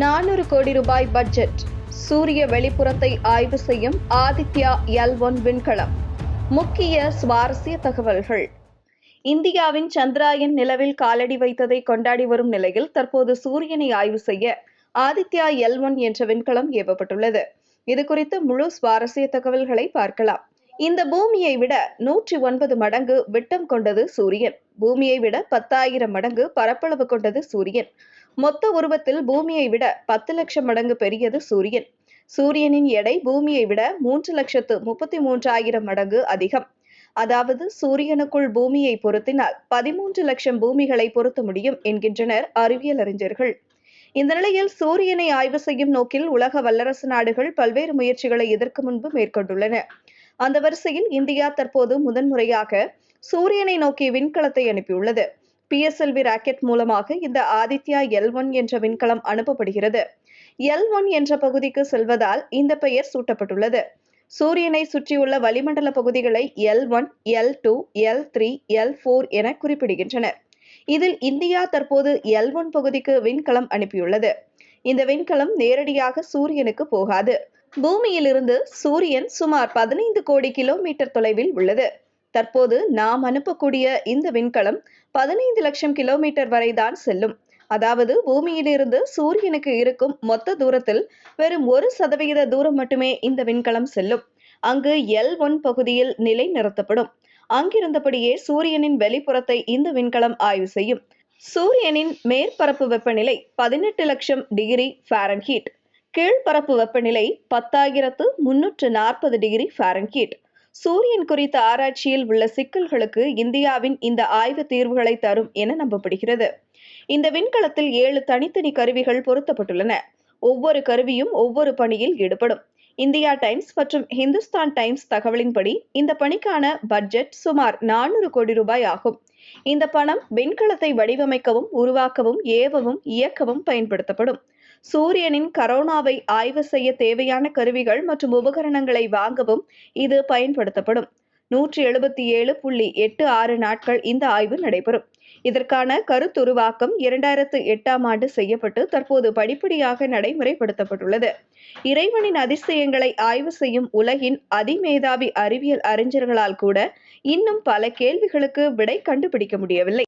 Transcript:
நானூறு கோடி ரூபாய் பட்ஜெட். சூரிய வெளிப்புறத்தை ஆய்வு செய்யும் ஆதித்யா எல் ஒன் விண்கலம். முக்கிய சுவாரஸ்ய தகவல்கள். இந்தியாவின் சந்திராயன் நிலவில் காலடி வைத்ததை கொண்டாடி வரும் நிலையில் தற்போது சூரியனை ஆய்வு செய்ய ஆதித்யா எல் ஒன் என்ற விண்கலம் ஏவப்பட்டுள்ளது. இது குறித்து முழு சுவாரஸ்ய தகவல்களை பார்க்கலாம். இந்த பூமியை விட நூற்றி ஒன்பது மடங்கு விட்டம் கொண்டது சூரியன். பூமியை விட பத்தாயிரம் மடங்கு பரப்பளவு கொண்டது சூரியன். மொத்த உருவத்தில் பூமியை விட பத்து லட்சம் மடங்கு பெரியது சூரியன். சூரியனின் எடை பூமியை விட மூன்று லட்சத்து முப்பத்தி மூன்றாயிரம் மடங்கு அதிகம். அதாவது சூரியனுக்குள் பூமியை பொருத்தினால் பதிமூன்று லட்சம் பூமிகளை பொருத்த முடியும் என்கின்றனர் அறிவியல் அறிஞர்கள். இந்த நிலையில் சூரியனை ஆய்வு செய்யும் நோக்கில் உலக வல்லரசு நாடுகள் பல்வேறு முயற்சிகளை இதற்கு முன்பு மேற்கொண்டுள்ளன. அந்த வரிசையில் இந்தியா தற்போது முதன்முறையாக சூரியனை நோக்கி விண்கலத்தை அனுப்பியுள்ளது. பிஎஸ்எல்வி ராக்கெட் மூலமாக இந்த ஆதித்யா எல் ஒன் என்ற விண்கலம் அனுப்பப்படுகிறது. எல் ஒன் என்ற பகுதிக்கு செல்வதால் இந்த பெயர் சூட்டப்பட்டுள்ளது. சூரியனை சுற்றியுள்ள வளிமண்டல பகுதிகளை L one L two L three L four என குறிப்பிடுகின்றனர். இதில் இந்தியா தற்போது எல் ஒன் பகுதிக்கு விண்கலம் அனுப்பியுள்ளது. இந்த விண்கலம் நேரடியாக சூரியனுக்கு போகாது. பூமியிலிருந்து சூரியன் சுமார் பதினைந்து கோடி கிலோமீட்டர் தொலைவில் உள்ளது. தற்போது நாம் அனுப்பக்கூடிய இந்த விண்கலம் பதினைந்து லட்சம் கிலோமீட்டர் வரைதான் செல்லும். அதாவது பூமியிலிருந்து சூரியனுக்கு இருக்கும் மொத்த தூரத்தில் வெறும் ஒரு சதவிகித தூரம் மட்டுமே இந்த விண்கலம் செல்லும். அங்கு எல் ஒன் பகுதியில் நிலை நிறுத்தப்படும் அங்கிருந்தபடியே சூரியனின் வெளிப்புறத்தை இந்த விண்கலம் ஆய்வு செய்யும். சூரியனின் மேற்பரப்பு வெப்பநிலை பதினெட்டு லட்சம் டிகிரி ஃபாரன்ஹீட். கீழ்பரப்பு வெப்பநிலை பத்தாயிரத்து முன்னூற்று நாற்பது டிகிரி ஃபாரன்கீட். சூரியன் குறித்த ஆராய்ச்சியில் உள்ள சிக்கல்களுக்கு இந்தியாவின் இந்த ஆய்வு தீர்வுகளை தரும் என நம்பப்படுகிறது. இந்த விண்கலத்தில் ஏழு தனித்தனி கருவிகள் பொருத்தப்பட்டுள்ளன. ஒவ்வொரு கருவியும் ஒவ்வொரு பணியில் ஈடுபடும். இந்தியா டைம்ஸ் மற்றும் ஹிந்துஸ்தான் டைம்ஸ் தகவலின்படி இந்த பணிக்கான பட்ஜெட் சுமார் நானூறு கோடி ரூபாய் ஆகும். இந்த பணம் விண்கலத்தை வடிவமைக்கவும் உருவாக்கவும் ஏவவும் இயக்கவும் பயன்படுத்தப்படும். சூரியனின் கரோனாவை ஆய்வு செய்ய தேவையான கருவிகள் மற்றும் உபகரணங்களை வாங்கவும் இது பயன்படுத்தப்படும். நூற்றி எழுபத்தி ஏழு புள்ளி எட்டு ஆறு நாட்கள் இந்த ஆய்வு நடைபெறும். இதற்கான கருத்துருவாக்கம் இரண்டாயிரத்து எட்டாம் ஆண்டு செய்யப்பட்டு தற்போது படிப்படியாக நடைமுறைப்படுத்தப்பட்டுள்ளது. இறைவனின் அதிசயங்களை ஆய்வு செய்யும் உலகின் அதிமேதாவி அறிவியல் அறிஞர்களால் கூட இன்னும் பல கேள்விகளுக்கு விடை கண்டுபிடிக்க முடியவில்லை.